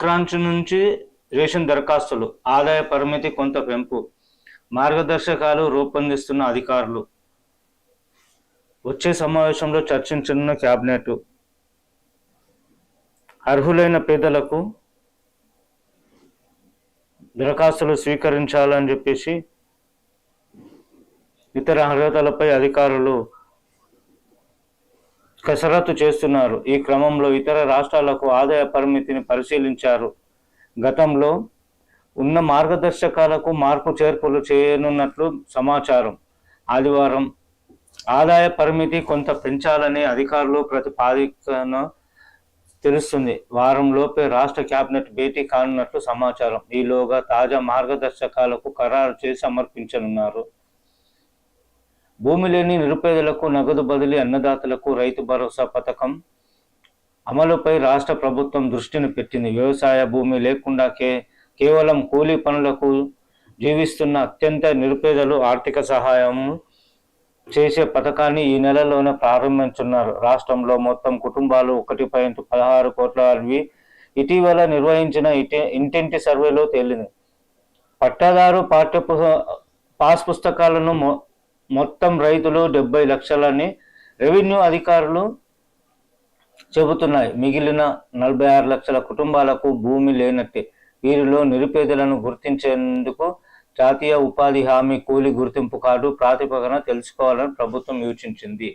సంక్రాంతి నుంచి రేషన్ దరఖాస్తులు ఆదాయ పరిమితి కొంత పెంపు మార్గదర్శకాలు రూపొందిస్తున్న అధికారులు. వచ్చే సమావేశంలో చర్చించనున్న క్యాబినెట్. అర్హులైన పేదలకు దరఖాస్తులు స్వీకరించాలని చెప్పేసి ఇతర అర్హతలపై అధికారులు కసరత్తు చేస్తున్నారు. ఈ క్రమంలో ఇతర రాష్ట్రాలకు ఆదాయ పరిమితిని పరిశీలించారు. గతంలో ఉన్న మార్గదర్శకాలకు మార్పు చేర్పులు చేయనున్నట్లు సమాచారం. ఆదివారం ఆదాయ పరిమితి కొంత పెంచాలని అధికారులు ప్రతిపాదికన తెలుస్తుంది. వారం లోపే రాష్ట్ర కేబినెట్ భేటీ కానున్నట్లు సమాచారం. ఈలోగా తాజా మార్గదర్శకాలకు ఖరారు చేసి సమర్పించనున్నారు. భూమి లేని నిరుపేదలకు నగదు బదిలీ అన్నదాతలకు రైతు భరోసా పథకం అమలుపై రాష్ట్ర ప్రభుత్వం దృష్టిని పెట్టింది. వ్యవసాయ భూమి లేకుండా కే కేవలం కూలీ పనులకు జీవిస్తున్న అత్యంత నిరుపేదలు ఆర్థిక సహాయం చేసే పథకాన్ని ఈ నెలలోనే ప్రారంభించున్నారు. రాష్ట్రంలో మొత్తం కుటుంబాలు ఒకటి పాయింట్ పదహారు కోట్ల అవి ఇటీవల నిర్వహించిన ఇటే ఇంటింటి సర్వేలో తేలింది. పట్టాదారు పాఠ్య పుస్తక పాస్ పుస్తకాలను మొత్తం రైతులు డెబ్బై లక్షలని రెవెన్యూ అధికారులు చెబుతున్నాయి. మిగిలిన నలభై ఆరు లక్షల కుటుంబాలకు భూమి లేనట్టే. వీరిలో నిరుపేదలను గుర్తించేందుకు జాతీయ ఉపాధి హామీ కూలి గుర్తింపు కార్డు ప్రాతిపదికన తెలుసుకోవాలని ప్రభుత్వం యోచించింది.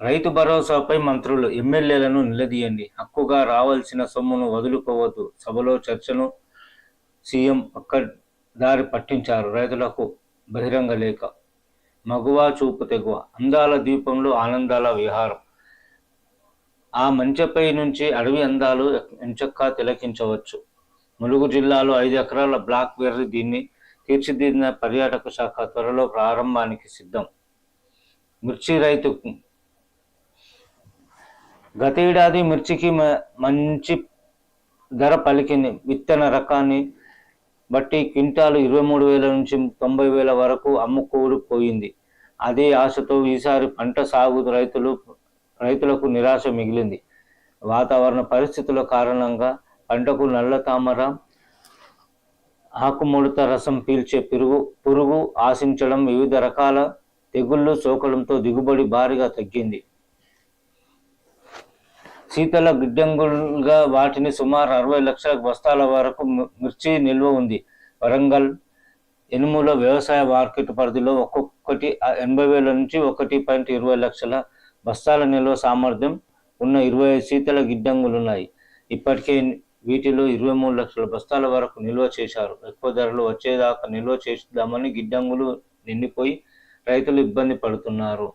రైతు భరోసాపై మంత్రులు ఎమ్మెల్యేలను నిలదీయండి. హక్కుగా రావాల్సిన సొమ్మును వదులుకోవద్దు. సభలో చర్చను సీఎం ఒక్క దారి పట్టించారు. రైతులకు బహిరంగ లేఖ. మగువ చూపు తెగువ. అందాల దీపంలో ఆనందాల విహారం. ఆ మంచెపై నుంచి అడవి అందాలు ఎంచక్కా తిలకించవచ్చు. ములుగు జిల్లాలో ఐదు ఎకరాల బ్లాక్ బెర్రీ దీన్ని తీర్చిదిద్దిన పర్యాటక శాఖ త్వరలో ప్రారంభానికి సిద్ధం. మిర్చి రైతు గత ఏడాది మిర్చికి మ- మంచి ధర పలికింది. విత్తన రకాన్ని బట్టి క్వింటాలు ఇరవై మూడు వేల నుంచి తొంభై వేల వరకు అమ్ముకోడు పోయింది. అదే ఆశతో ఈసారి పంట సాగు రైతులు రైతులకు నిరాశ మిగిలింది. వాతావరణ పరిస్థితుల కారణంగా పంటకు నల్ల తామర ఆకుముడత రసం పీల్చే పురుగు పురుగు ఆశించడం వివిధ రకాల తెగుళ్ళు సోకడంతో దిగుబడి భారీగా తగ్గింది. శీతల గిడ్డంగులుగా వాటిని సుమారు అరవై లక్షల బస్తాల వరకు మిర్చి నిల్వ ఉంది. వరంగల్ ఎనుముల వ్యవసాయ మార్కెట్ పరిధిలో ఒక్కొక్కటి ఎనభై వేల నుంచి ఒకటి పాయింట్ ఇరవై లక్షల బస్తాల నిల్వ సామర్థ్యం ఉన్న ఇరవై శీతల గిడ్డంగులు ఉన్నాయి ఇప్పటికే వీటిలో ఇరవై మూడు లక్షల బస్తాల వరకు నిల్వ చేశారు. ఎక్కువ ధరలు వచ్చేదాకా నిల్వ చేద్దామని గిడ్డంగులు నిండిపోయి రైతులు ఇబ్బంది పడుతున్నారు.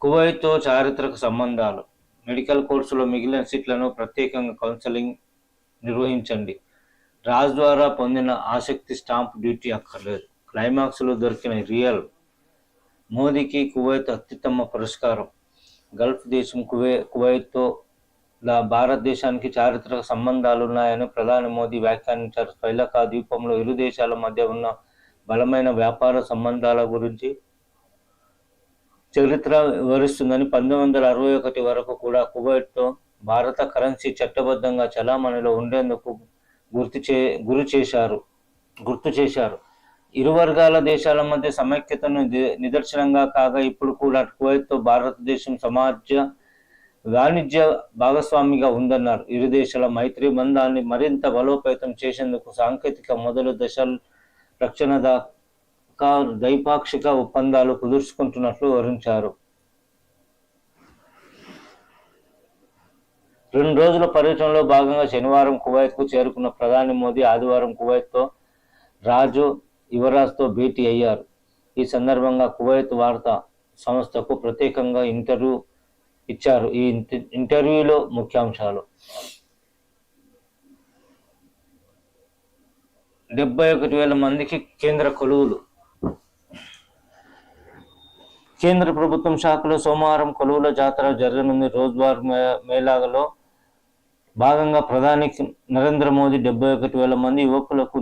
కువైత్తో చారిత్రక సంబంధాలు. మెడికల్ కోర్సులో మిగిలిన సీట్లను ప్రత్యేకంగా కౌన్సిలింగ్ నిర్వహించండి. రాజ్ ద్వారా పొందిన ఆసక్తి స్టాంప్ డ్యూటీ అక్కర్లేదు. క్లైమాక్స్లో దొరికిన రియల్ మోదీకి కువైత్ అత్యుత్తమ పురస్కారం. గల్ఫ్ దేశం కువై కువైత్తో లా భారతదేశానికి చారిత్రక సంబంధాలు ఉన్నాయని ప్రధాని మోదీ వ్యాఖ్యానించారు. శ్రీలంక ద్వీపంలో ఇరు దేశాల మధ్య ఉన్న బలమైన వ్యాపార సంబంధాల గురించి చరిత్ర వివరిస్తుందని పంతొమ్మిది వందల అరవై ఒకటి వరకు కూడా కువైట్తో భారత కరెన్సీ చట్టబద్ధంగా చలామణిలో ఉండేందుకు గుర్తు చే గురి చేశారు గుర్తు చేశారు. ఇరు వర్గాల దేశాల మధ్య సమైక్యతను నిదర్శనంగా కాగా ఇప్పుడు కూడా కువైత్తో భారతదేశం సమాజ వాణిజ్య భాగస్వామిగా ఉందన్నారు. ఇరు దేశాల మైత్రి బంధాన్ని మరింత బలోపేతం చేసేందుకు సాంకేతిక మొదలు దశ రక్షణ కారు ద్వైపాక్షిక ఒప్పందాలు కుదుర్చుకుంటున్నట్లు వివరించారు. రెండు రోజుల పర్యటనలో భాగంగా శనివారం కువైత్కు చేరుకున్న ప్రధాని మోదీ ఆదివారం కువైత్తో రాజు యువరాజ్తో భేటీ అయ్యారు. ఈ సందర్భంగా కువైత్ వార్తా సంస్థకు ప్రత్యేకంగా ఇంటర్వ్యూ ఇచ్చారు. ఈ ఇంటర్వ్యూలో ముఖ్యాంశాలు. డెబ్బై ఒకటి వేల మందికి కేంద్ర కొలువులు. కేంద్ర ప్రభుత్వం శాఖలో సోమవారం కొలువుల జాతర జరగనుంది. రోజువార్ మేళాలో భాగంగా ప్రధాని నరేంద్ర మోదీ డెబ్బై ఒకటి వేల మంది యువకులకు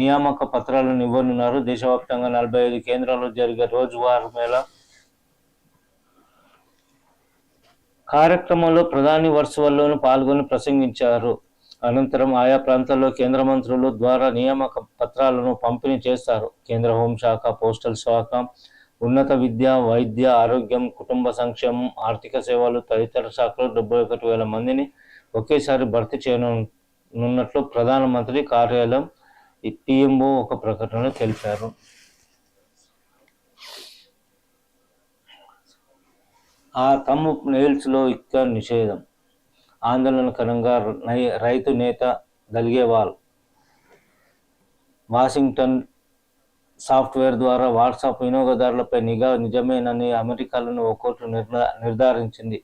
నియామక పత్రాలను ఇవ్వనున్నారు. దేశవ్యాప్తంగా నలభై ఐదు కేంద్రాల్లో జరిగే రోజువార్ మేళా కార్యక్రమంలో ప్రధాని వర్షవల్లోనూ పాల్గొని ప్రసంగించారు. అనంతరం ఆయా ప్రాంతాల్లో కేంద్ర మంత్రులు ద్వారా నియామక పత్రాలను పంపిణీ చేస్తారు. కేంద్ర హోంశాఖ పోస్టల్ శాఖ ఉన్నత విద్య వైద్య ఆరోగ్యం కుటుంబ సంక్షేమం ఆర్థిక సేవలు తదితర శాఖలు డెబ్బై ఒకటి వేల మందిని ఒకేసారి భర్తీ చేయనున్నట్లు ప్రధానమంత్రి కార్యాలయం పిఎంఓ ఒక ప్రకటనలో తెలిపారు. ఆ తమ్ము నెయిల్స్లో ఇక్క నిషేధం. ఆందోళనకరంగా రైతు నేత దల్గేవాల్. వాషింగ్టన్ సాఫ్ట్వేర్ ద్వారా వాట్సాప్ వినియోగదారులపై నిఘా నిజమేనని అమెరికాలోని ఓ కోర్టు నిర్ణ నిర్ధారించింది.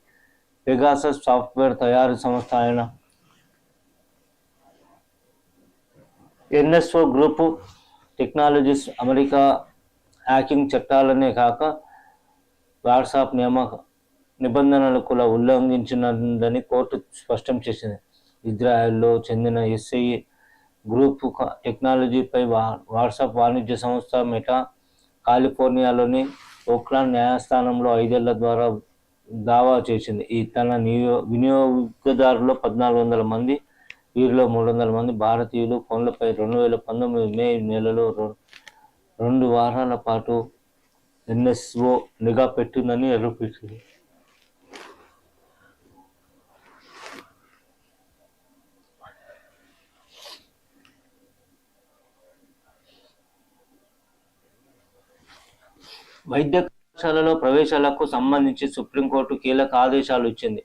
పెగాసస్ సాఫ్ట్వేర్ తయారీ సంస్థ అయిన NSO group technologies America hacking చట్టాలనే కాక వాట్సాప్ నియామక నిబంధనలు కూడా ఉల్లంఘించినదని కోర్టు స్పష్టం చేసింది. ఇజ్రాయెల్లో చెందిన ఎస్ఐ గ్రూప్ టెక్నాలజీపై వా వాట్సాప్ వాణిజ్య సంస్థ మెటా కాలిఫోర్నియాలోని ఓక్లాండ్ న్యాయస్థానంలో ఐదేళ్ళ ద్వారా దావా చేసింది. ఈ తన నియో వినియోగదారులో పద్నాలుగు వందల మంది వీరిలో మూడు వందల మంది భారతీయులు. ఫోన్లపై రెండు వేల పంతొమ్మిది మే నెలలో రెండు వారాల పాటు ఎన్ఎస్ఓ నిఘా పెట్టిందని నిరూపించింది వైద్య కళాశాలలో ప్రవేశాలకు సంబంధించి సుప్రీంకోర్టు కీలక ఆదేశాలు ఇచ్చింది.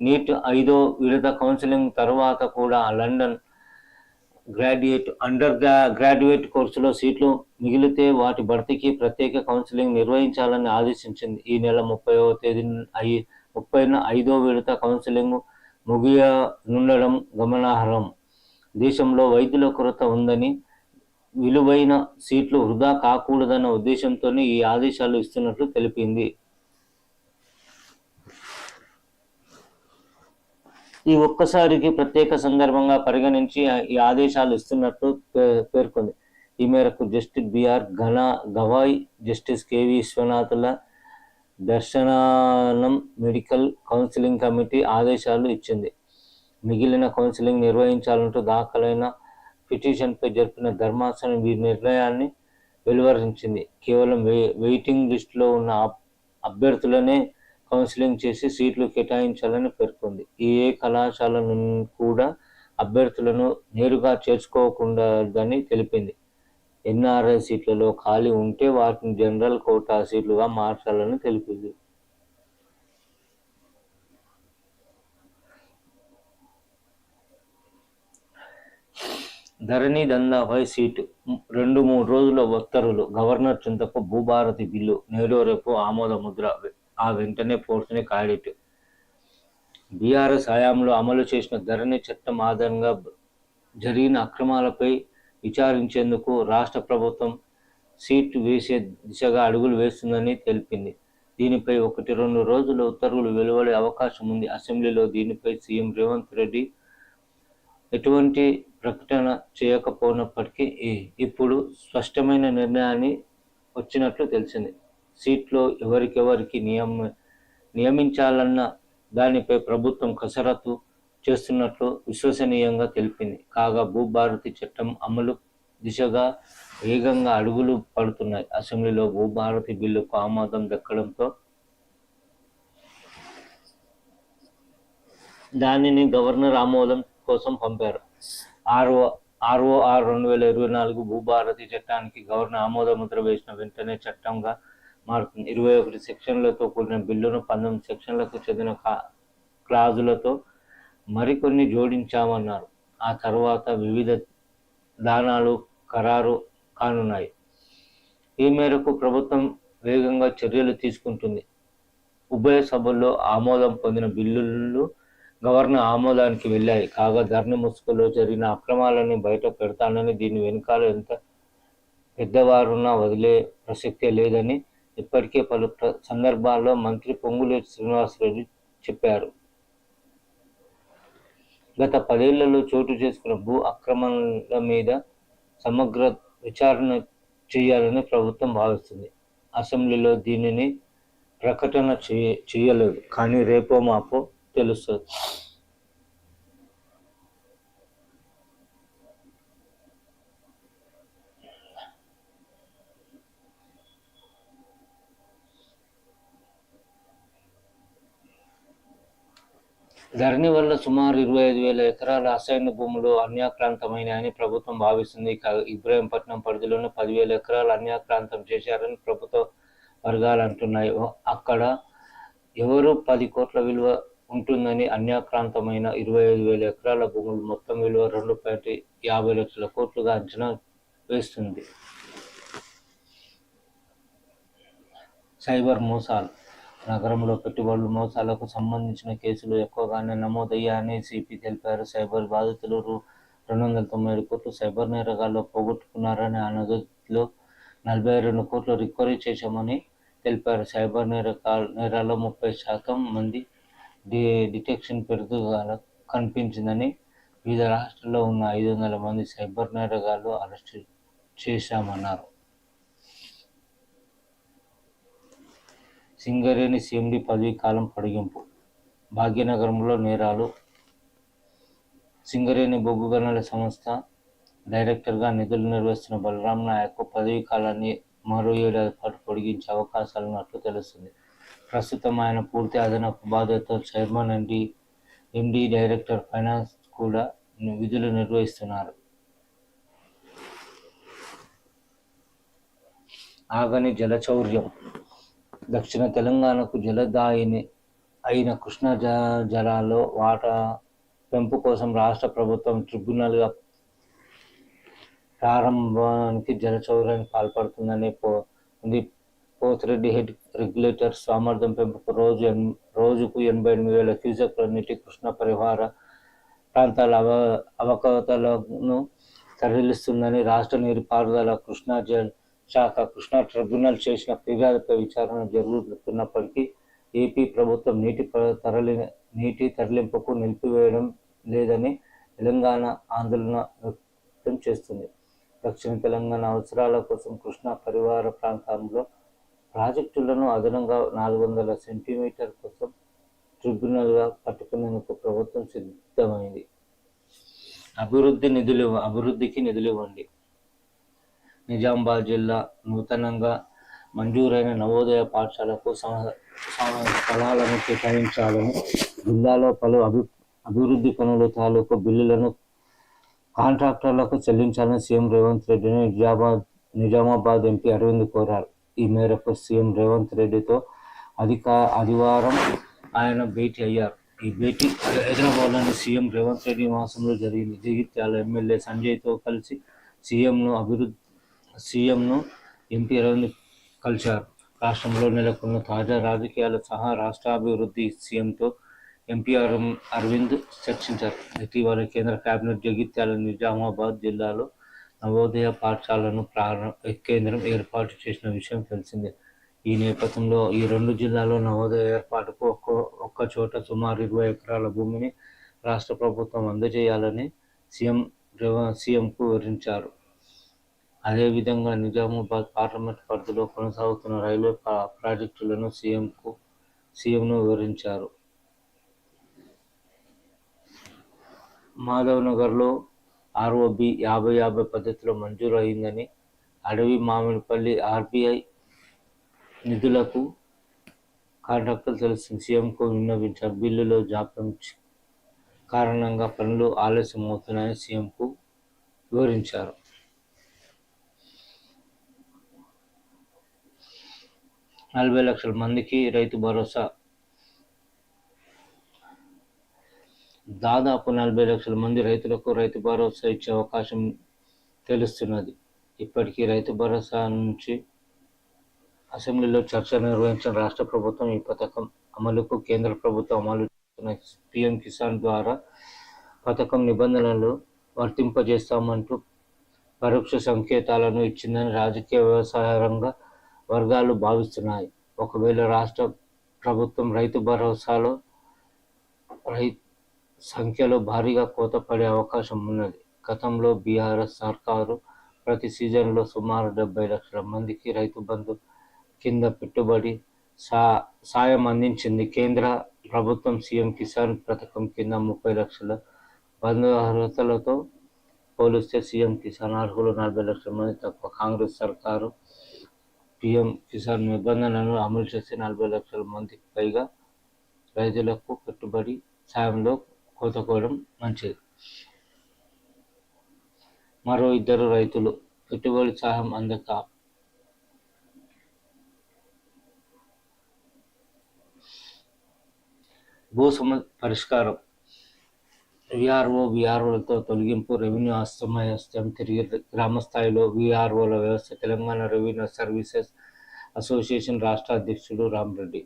నీట్ ఐదో విడత కౌన్సిలింగ్ తర్వాత కూడా లండన్ గ్రాడ్యుయేట్ అండర్ గ్రాడ్యుయేట్ కోర్సులో సీట్లు మిగిలితే వాటి భర్తీకి ప్రత్యేక కౌన్సిలింగ్ నిర్వహించాలని ఆదేశించింది. ఈ నెల ముప్పైవ తేదీ ఐ ముప్పైన ఐదో విడత కౌన్సిలింగ్ ముగియనుండడం గమనార్హం. దేశంలో వైద్యుల కొరత ఉందని విలువైన సీట్లు వృధా కాకూడదన్న ఉద్దేశంతోనే ఈ ఆదేశాలు ఇస్తున్నట్లు తెలిపింది. ఈ ఒక్కసారికి ప్రత్యేక సందర్భంగా పరిగణించి ఈ ఆదేశాలు ఇస్తున్నట్లు పేర్కొంది. ఈ మేరకు జస్టిస్ బిఆర్ ఘన గవాయ్ జస్టిస్ కేవి విశ్వనాథుల దర్శనానం మెడికల్ కౌన్సిలింగ్ కమిటీ ఆదేశాలు ఇచ్చింది. మిగిలిన కౌన్సిలింగ్ నిర్వహించాలంటూ దాఖలైన పిటిషన్పై జరిపిన ధర్మాసనం ఈ నిర్ణయాన్ని వెలువరించింది. కేవలం వెయి- వెయిటింగ్ లిస్టులో ఉన్న అభ్యర్థులనే కౌన్సిలింగ్ చేసి సీట్లు కేటాయించాలని పేర్కొంది. ఈ ఏ కళాశాల కూడా అభ్యర్థులను నేరుగా చేర్చుకోకూడదని తెలిపింది. ఎన్ఆర్ఐ సీట్లలో ఖాళీ ఉంటే వాటిని జనరల్ కోటా సీట్లుగా మార్చాలని తెలిపింది. ధరణి దందాపై సీటు. రెండు మూడు రోజుల ఉత్తర్వులు గవర్నర్ చింతకు భూభారతి బిల్లు నేడు రేపు ఆమోద ముద్ర ఆ వెంటనే ఫోర్స్ని కాడిట్ బీఆర్ఎస్ హయాంలో అమలు చేసిన ధరణి చట్టం ఆధారంగా జరిగిన అక్రమాలపై విచారించేందుకు రాష్ట్ర ప్రభుత్వం సీటు వేసే దిశగా అడుగులు వేస్తుందని తెలిపింది. దీనిపై ఒకటి రెండు రోజుల ఉత్తర్వులు వెలువడే అవకాశం ఉంది. అసెంబ్లీలో దీనిపై సీఎం రేవంత్ రెడ్డి ఎటువంటి ప్రకటన చేయకపోయినప్పటికీ ఈ- ఇప్పుడు స్పష్టమైన నిర్ణయాన్ని వచ్చినట్లు తెలిసింది. సీట్లో ఎవరికెవరికి నియమ నియమించాలన్న దానిపై ప్రభుత్వం కసరత్తు చేస్తున్నట్లు విశ్వసనీయంగా తెలిపింది. కాగా భూభారతి చట్టం అమలు దిశగా వేగంగా అడుగులు పడుతున్నాయి. అసెంబ్లీలో భూభారతి బిల్లుకు ఆమోదం దక్కడంతో దానిని గవర్నర్ ఆమోదం కోసం పంపారు. ఆర్ఓ ఆర్ఓఆర్ రెండు వేల ఇరవై నాలుగు భూభారతి చట్టానికి గవర్నర్ ఆమోద ముద్ర వేసిన వెంటనే చట్టంగా మారుతుంది. ఇరవై ఒకటి సెక్షన్లతో కూడిన బిల్లును పంతొమ్మిది సెక్షన్లకు చెందిన క్లాజులతో మరికొన్ని జోడించామన్నారు. ఆ తర్వాత వివిధ దానాలు ఖరారు కానున్నాయి. ఈ మేరకు ప్రభుత్వం వేగంగా చర్యలు తీసుకుంటుంది. ఉభయ సభల్లో ఆమోదం పొందిన బిల్లులు గవర్నర్ ఆమోదానికి వెళ్ళాయి. కాగా ధరణి ముసుగులో జరిగిన అక్రమాలని బయట పెడతానని దీని వెనుకాల ఎంత పెద్దవారున్నా వదిలే ప్రసక్తే లేదని ఇప్పటికే పలు సందర్భాల్లో మంత్రి పొంగులేటి శ్రీనివాసరెడ్డి చెప్పారు. గత పదేళ్ళలో చోటు చేసుకున్న భూ అక్రమాల మీద సమగ్ర విచారణ చేయాలని ప్రభుత్వం భావిస్తుంది. అసెంబ్లీలో దీనిని ప్రకటన చేయ చేయలేదు. కానీ రేపో మాపో తెలుస్తుంది. ధరణి వల్ల సుమారు ఇరవై ఐదు వేల ఎకరాల రసాయన భూములు అన్యాక్రాంతమైనాయని ప్రభుత్వం భావిస్తుంది. ఇబ్రాహీంపట్నం పరిధిలోనే పదివేల ఎకరాలు అన్యాక్రాంతం చేశారని ప్రభుత్వ వర్గాలు అంటున్నాయి. అక్కడ ఎవరు పది కోట్ల విలువ ఉంటుందని అన్యాక్రాంతమైన ఇరవై ఐదు వేల ఎకరాల భూములు మొత్తం విలువ రెండు పాయింట్ యాభై లక్షల కోట్లుగా అంచనా వేస్తుంది. సైబర్ మోసాలు. నగరంలో పెట్టుబడులు మోసాలకు సంబంధించిన కేసులు ఎక్కువగానే నమోదయ్యాయని సిపి తెలిపారు. సైబర్ బాధితులు రెండు వందల తొంభై ఏడు కోట్లు సైబర్ నేరగాల్లో పోగొట్టుకున్నారని ఆ నగదులో నలభై రెండు కోట్లు రికవరీ చేశామని తెలిపారు. సైబర్ నేరకాల నేరాల్లో ముప్పై శాతం మంది డి డిటెక్షన్ పెరుగుదల కనిపించిందని వివిధ రాష్ట్రాల్లో ఉన్న ఐదు వందల మంది సైబర్ నేరగాళ్ళు అరెస్ట్ చేశామన్నారు. సింగరేణి సిఎండి పదవీ కాలం పొడిగింపు. భాగ్యనగరంలో నేరాలు. సింగరేణి బొగ్గు గనుల సంస్థ డైరెక్టర్గా నిధులు నిర్వహిస్తున్న బలరాం నాయక్ పదవీ కాలాన్ని మరో ఏడాది పాటు పొడిగించే అవకాశాలు ఉన్నట్లు తెలుస్తుంది. ప్రస్తుతం ఆయన పూర్తి అదనపు బాధ్యతతో chairman MD MD director finance కూడా విధులు నిర్వహిస్తున్నారు. ఆగని జలచౌర్యం. దక్షిణ తెలంగాణకు జలదాయిని అయిన కృష్ణా జ జలాల్లో వాటా పెంపు కోసం రాష్ట్ర ప్రభుత్వం ట్రిబ్యునల్గా ప్రారంభానికి జలచౌర్యానికి పాల్పడుతుందని పో పోతిరెడ్డి హెడ్ రెగ్యులేటర్ సామర్థ్యం పెంపుకు రోజు ఎన్ రోజుకు ఎనభై ఎనిమిది వేల క్యూసెక్ల నీటి కృష్ణ పరిహార ప్రాంతాల అవ అవకతలను తరలిస్తుందని రాష్ట్ర నీటిపారుదల కృష్ణా జల్ శాఖ కృష్ణా ట్రిబ్యునల్ చేసిన ఫిర్యాదుపై విచారణ జరుగుతున్నప్పటికీ ఏపీ ప్రభుత్వం నీటి ప- తరలి నీటి తరలింపుకు నిలిపివేయడం లేదని తెలంగాణ ఆందోళన వ్యక్తం చేస్తుంది. దక్షిణ తెలంగాణ అవసరాల కోసం కృష్ణా పరివార ప్రాంతంలో ప్రాజెక్టులను అదనంగా నాలుగు వందల సెంటీమీటర్ కోసం ట్రిబ్యునల్గా పట్టుకునేందుకు ప్రభుత్వం సిద్ధమైంది. అభివృద్ధి నిధులు అభివృద్ధికి నిధులు ఇవ్వండి. నిజామాబాద్ జిల్లా నూతనంగా మంజూరైన నవోదయ పాఠశాలకు స్థలాలను కేటాయించాలని జిల్లాలో పలు అభి అభివృద్ధి పనుల తాలూకు బిల్లులను కాంట్రాక్టర్లకు చెల్లించాలని సీఎం రేవంత్ రెడ్డిని నిజామాబాద్ నిజామాబాద్ ఎంపీ అరవింద్ కోరారు. ఈ మేరకు సీఎం రేవంత్ రెడ్డితో అధిక ఆదివారం ఆయన భేటీ అయ్యారు. ఈ భేటీ హైదరాబాద్లోని సీఎం రేవంత్ రెడ్డి నివాసంలో జరిగింది. జగిత్యాల ఎమ్మెల్యే సంజయ్తో కలిసి సీఎంను అభివృద్ధి సీఎంను ఎంపీ అరవింద్ కలిశారు. రాష్ట్రంలో నెలకొన్న తాజా రాజకీయాలు సహా రాష్ట్ర అభివృద్ధి సీఎంతో ఎంపీఆర్ అరవింద్ అరవింద్ చర్చించారు. ఇటీవల కేంద్ర కేబినెట్ జగిత్యాల నిజామాబాద్ జిల్లాలో నవోదయ పాఠశాలను ప్రారంభ కేంద్రం ఏర్పాటు చేసిన విషయం తెలిసిందే. ఈ నేపథ్యంలో ఈ రెండు జిల్లాల్లో నవోదయ ఏర్పాటుకు ఒక్క ఒక్క చోట సుమారు ఇరవై ఎకరాల భూమిని రాష్ట్ర ప్రభుత్వం అందజేయాలని సీఎం సీఎంకు వివరించారు అదేవిధంగా నిజామాబాద్ పార్లమెంట్ పరిధిలో కొనసాగుతున్న రైల్వే ప్రాజెక్టులను సీఎంకు సీఎంను వివరించారు. మాధవ్ నగర్లో ఆర్ఓబి యాభై యాభై పద్ధతిలో మంజూరు అయిందని అడవి మామిడిపల్లి ఆర్బీఐ నిధులకు కాంట్రాక్టర్ తెలిసింది సీఎంకు విన్నవించారు. బిల్లులో జాప్యం కారణంగా పనులు ఆలస్యం అవుతున్నాయని సీఎంకు వివరించారు. నలభై లక్షల మందికి రైతు భరోసా దాదాపు నలభై లక్షల మంది రైతులకు రైతు భరోసా ఇచ్చే అవకాశం తెలుస్తున్నది. ఇప్పటికీ రైతు భరోసా నుంచి అసెంబ్లీలో చర్చ నిర్వహించిన రాష్ట్ర ప్రభుత్వం ఈ పథకం అమలుకు కేంద్ర ప్రభుత్వం అమలు చేస్తున్న పిఎం కిసాన్ ద్వారా పథకం నిబంధనలు వర్తింపజేస్తామంటూ పరోక్ష సంకేతాలను ఇచ్చిందని రాజకీయ వ్యవసాయ రంగ వర్గాలు భావిస్తున్నాయి. ఒకవేళ రాష్ట్ర ప్రభుత్వం రైతు భరోసాలో రై సంఖ్యలో భారీగా కోత పడే అవకాశం ఉన్నది. గతంలో బీఆర్ఎస్ సర్కారు ప్రతి సీజన్లో సుమారు డెబ్బై లక్షల మందికి రైతు బంధు కింద పెట్టుబడి సా సాయం అందించింది. కేంద్ర ప్రభుత్వం సీఎం కిసాన్ పథకం కింద ముప్పై లక్షల బంధు అర్హతలతో పోలిస్తే సీఎం కిసాన్ అర్హులు నలభై లక్షల మంది తక్కువ. కాంగ్రెస్ సర్కారు పిఎం కిసాన్ నిబంధనలను అమలు చేసి నలభై లక్షల మందికి పైగా రైతులకు పెట్టుబడి సాయంలో కోతకోవడం మంచిది. మరో ఇద్దరు రైతులు పెట్టుబడి సహాయం అందక భూ సమ పరిష్కారం. విఆర్ఓ విఆర్ఓలతో తొలగింపు రెవెన్యూ అస్తమయస్తం తిరిగి గ్రామ స్థాయిలో విఆర్ఓల వ్యవస్థ తెలంగాణ రెవెన్యూ సర్వీసెస్ అసోసియేషన్ రాష్ట్ర అధ్యక్షుడు రామరెడ్డి.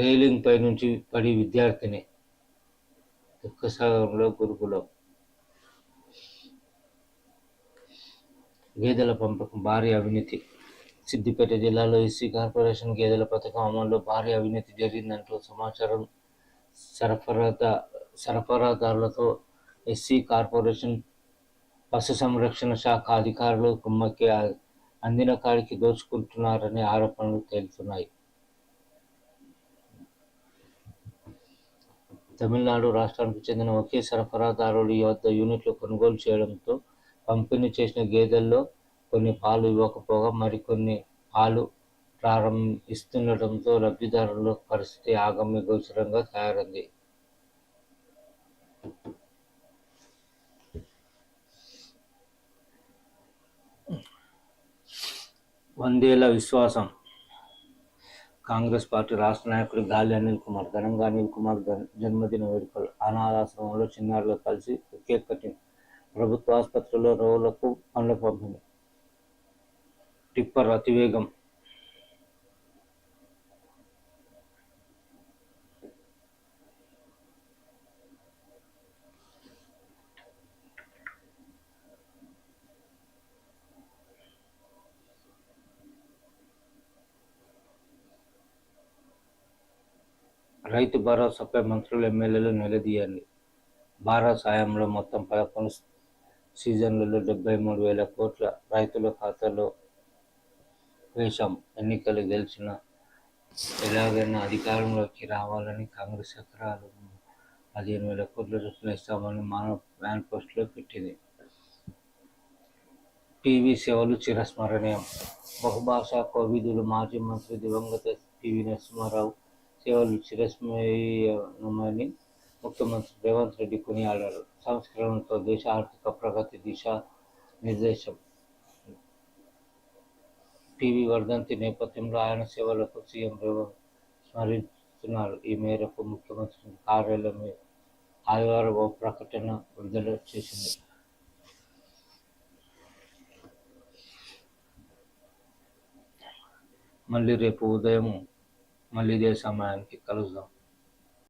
రైలింగ్ పై నుంచి పడి విద్యార్థిని దుఃఖసాగరంలో గురుకులం గేదెల పెంపకం భారీ అవినీతి. సిద్దిపేట జిల్లాలో ఎస్సీ కార్పొరేషన్ గేదెల పథకం అమల్లో భారీ అవినీతి జరిగిందంటూ సమాచారం సరఫరాదా సరఫరాదారులతో ఎస్సీ కార్పొరేషన్ పశు సంరక్షణ శాఖ అధికారులు కుమ్మక్కి అందిన కాడికి దోచుకుంటున్నారనే ఆరోపణలు తేలుతున్నాయి. తమిళనాడు రాష్ట్రానికి చెందిన ఒకే సరఫరాదారుడు ఈ వద్ద యూనిట్లు కొనుగోలు చేయడంతో పంపిణీ చేసిన గేదెల్లో కొన్ని పాలు ఇవ్వకపోగా మరికొన్ని పాలు ప్రారంభిస్తుండటంతో లబ్ధిదారుల పరిస్థితి ఆగమ్య గోచరంగా తయారైంది. వందేళ్ళ విశ్వాసం. కాంగ్రెస్ పార్టీ రాష్ట్ర నాయకుడు గాలి అనిల్ కుమార్ ఘనంగా అనిల్ కుమార్ జన్మదిన వేడుకలు. అనాథాశ్రమంలో చిన్నారులు కలిసి కేక్ కట్టింది. ప్రభుత్వ ఆసుపత్రిలో రోగులకు పండ్ల పంపిణీ టిప్పర్ అతివేగం రైతు భరోసాపై మంత్రులు ఎమ్మెల్యేలు నిలదీయండి. భారత్ సాయంలో మొత్తం పదకొండు సీజన్లలో డెబ్బై మూడు వేల కోట్ల రైతుల ఖాతాలో వేశాం. ఎన్నికలు గెలిచిన ఎలాగైనా అధికారంలోకి రావాలని కాంగ్రెస్ ఎకరాలు పదిహేను వేల కోట్ల రూపాయలు ఇస్తామని మానవ మేనిఫెస్టోలో పెట్టింది. టీవీ సేవలు చిరస్మరణీయం. బహుభాషా కోవిదులు మాజీ మంత్రి దివంగత పివి నరసింహారావు సేవలు చిరస్మరణీయమని ముఖ్యమంత్రి రేవంత్ రెడ్డి కొనియాడారు. సంస్కరణతో దేశ ఆర్థిక ప్రగతి దిశ నిర్దేశం. టీవీ వర్ధంతి నేపథ్యంలో ఆయన సేవలకు సీఎం రేవంత్ స్మరిస్తున్నారు. ఈ మేరకు ముఖ్యమంత్రి కార్యాలయం ఆదివారం ఓ ప్రకటన విడుదల చేసింది. మళ్ళీ రేపు ఉదయం Mali dai sama yanke kalzo.